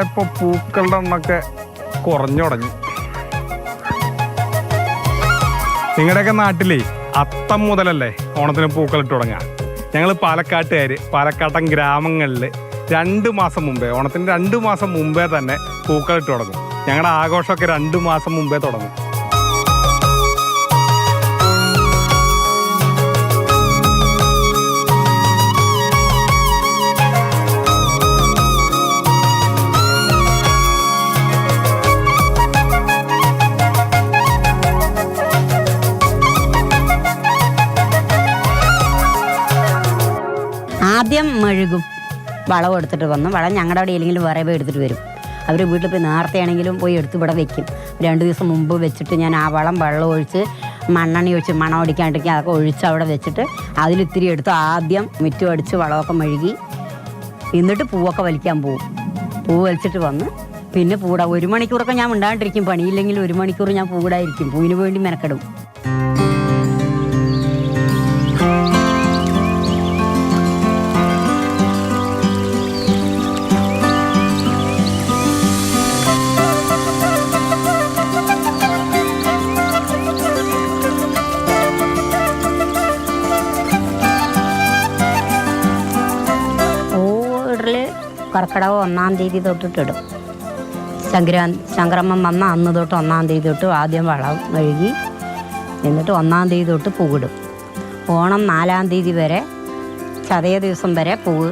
ഓണമായപ്പോ പൂക്കളുടെ എണ്ണൊക്കെ കുറഞ്ഞു തുടങ്ങി നിങ്ങളുടെയൊക്കെ നാട്ടിലേ അത്തം മുതലല്ലേ ഓണത്തിന് പൂക്കൾ ഇട്ട് തുടങ്ങുക ഞങ്ങൾ പാലക്കാട്ടുകാർ പാലക്കാട്ടൻ ഗ്രാമങ്ങളിൽ രണ്ട് മാസം മുമ്പേ ഓണത്തിന് രണ്ട് മാസം മുമ്പേ തന്നെ പൂക്കൾ ഇട്ട് തുടങ്ങും. ഞങ്ങളുടെ ആഘോഷമൊക്കെ രണ്ട് മാസം മുമ്പേ തുടങ്ങും. ആദ്യം മെഴുകും. വളം എടുത്തിട്ട് വന്ന് വളം ഞങ്ങളുടെ അവിടെ ഇല്ലെങ്കിലും വേറെ പോയി എടുത്തിട്ട് വരും. അവർ വീട്ടിൽ പോയി നേരത്തെ ആണെങ്കിലും പോയി എടുത്ത് ഇവിടെ വെക്കും. രണ്ട് ദിവസം മുമ്പ് വെച്ചിട്ട് ഞാൻ ആ വളം വെള്ളം ഒഴിച്ച് മണ്ണെണ്ണ ഒഴിച്ച് മണം അടിക്കാണ്ടിരിക്കുക അതൊക്കെ ഒഴിച്ച് അവിടെ വെച്ചിട്ട് അതിലിത്തിരി എടുത്ത് ആദ്യം മുറ്റം അടിച്ച് വളമൊക്കെ മെഴുകി എന്നിട്ട് പൂവൊക്കെ വലിക്കാൻ പോവും. പൂ വലിച്ചിട്ട് വന്ന് പിന്നെ പൂടാ ഒരു മണിക്കൂറൊക്കെ ഞാൻ മിണ്ടാണ്ടിരിക്കും. പണിയില്ലെങ്കിൽ ഒരു മണിക്കൂർ ഞാൻ പൂടായിരിക്കും പൂവിന് വേണ്ടി മെനക്കെടും. കർക്കിടക ഒന്നാം തീയതി തൊട്ടിട്ടിടും. സംക്രാ സംക്രമം വന്ന അന്ന് തൊട്ട് ഒന്നാം തീയതി തൊട്ട് ആദ്യം വളം കഴുകി എന്നിട്ട് ഒന്നാം തീയതി തൊട്ട് പൂവിടും. ഓണം നാലാം തീയതി വരെ ചതയ ദിവസം വരെ പൂവ്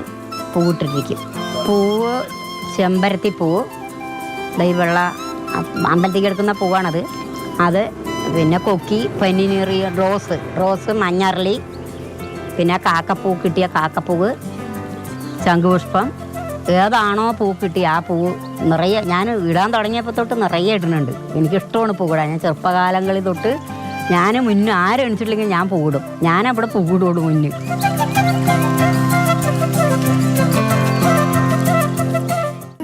പൂവിട്ടിരിക്കും. പൂവ് ചെമ്പരത്തി പൂവ് ദൈവള്ള അമ്പലത്തിൽ കിടക്കുന്ന പൂവാണത്. അത് പിന്നെ കൊക്കി പനിനീറിയ റോസ് റോസ് മഞ്ഞറളി പിന്നെ കാക്കപ്പൂ കിട്ടിയ കാക്കപ്പൂവ് ശംഖുപുഷ്പം ഏതാണോ പൂ കിട്ടി ആ പൂ നിറയെ ഞാൻ ഇടാൻ തുടങ്ങിയപ്പോൾ തൊട്ട് നിറയെ ഇടുന്നുണ്ട്. എനിക്കിഷ്ടമാണ് പൂവിടാൻ ഞാൻ ചെറുപ്പകാലങ്ങളിൽ തൊട്ട് ഞാൻ മുന്നേ ആരും എണിച്ചിട്ടില്ലെങ്കിൽ ഞാൻ പൂവിടും ഞാൻ അവിടെ പൂവിടുള്ളൂ മുന്നിൽ.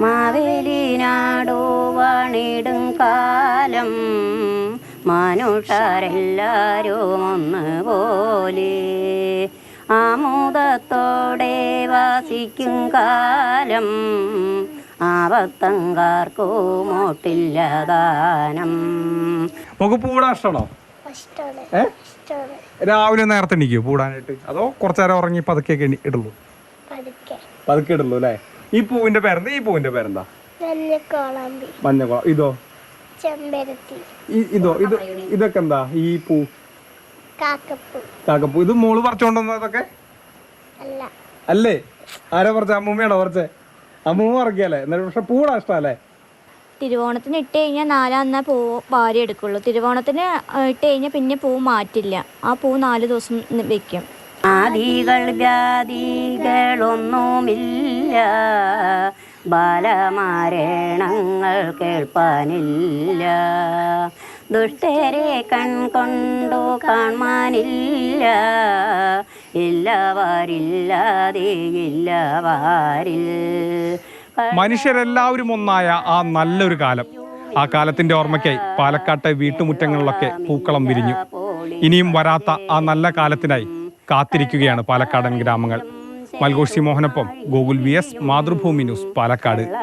മാവേലിനാടോ വണിടും കാലം മനുഷ്യരെല്ലാരും ഒന്നുപോലെ. ആമോദത്തോടെ വാസിക്കും കാലം. ആവത്തങ്കാർക്കോ മോട്ടില്ല ദാനം. നമുക്ക് പൂടാ ഇഷ്ടമാണോ രാവിലെ നേരത്തെ എണീക്കോ പൂടാനായിട്ട്? അതോ കുറച്ചു നേരം ഉറങ്ങി പതുക്കെ ഇടുള്ളൂ? പതുക്കെ. ഇടുള്ളൂ അല്ലേ? ഈ പൂവിന്റെ പേരെന്താ? ഈ പൂവിന്റെ പേരെന്താ? മഞ്ഞക്കോളാമ്പി. മഞ്ഞക്കുളം ഇതോ? ചെമ്പരത്തി. ഈ- ഇതോ ഇത് ഇതൊക്കെ എന്താ ഈ പൂ കാക്കപ്പൂ. കാക്കപ്പൂ. ഇത് മോൾ പറിച്ചോണ്ടുവന്നതൊക്കെ അല്ല. അല്ലേ? ആരാ പറിച്ച? അമ്മൂമ്മയാണോ പറിച്ചേ? അമ്മൂമ്മ പറിക്കല്ലേ? എന്നിട്ട് പക്ഷെ പൂടാ ഇഷ്ടല്ലേ? തിരുവോണത്തിന് ഇട്ട് കഴിഞ്ഞാൽ നാലാം അന്നാ പൂ വാരി എടുക്കുള്ളൂ. തിരുവോണത്തിന് ഇട്ട് കഴിഞ്ഞാൽ പിന്നെ പൂ മാറ്റില്ല. ആ പൂ നാല് ദിവസം വെക്കും. ആദികൾ വ്യാധികളൊന്നുമില്ല ബാലമാരണങ്ങൾ കേൾപ്പാനില്ല. ദുഷ്ടരെ കൺകൊണ്ടു കാണാനില്ല ഇല്ലവാരില്ലാതെ ഇല്ലവാരിൽ. മനുഷ്യരെല്ലാവരും ഒന്നായ ആ നല്ലൊരു കാലം. ആ കാലത്തിന്റെ ഓർമ്മയ്ക്കായി പാലക്കാട്ടെ വീട്ടുമുറ്റങ്ങളിലൊക്കെ പൂക്കളം വിരിഞ്ഞു. ഇനിയും വരാത്ത ആ നല്ല കാലത്തിനായി കാത്തിരിക്കുകയാണ് പാലക്കാടൻ ഗ്രാമങ്ങൾ. മൽഘോഷി മോഹനൊപ്പം Gokul V S Mathrubhumi news Palakkad.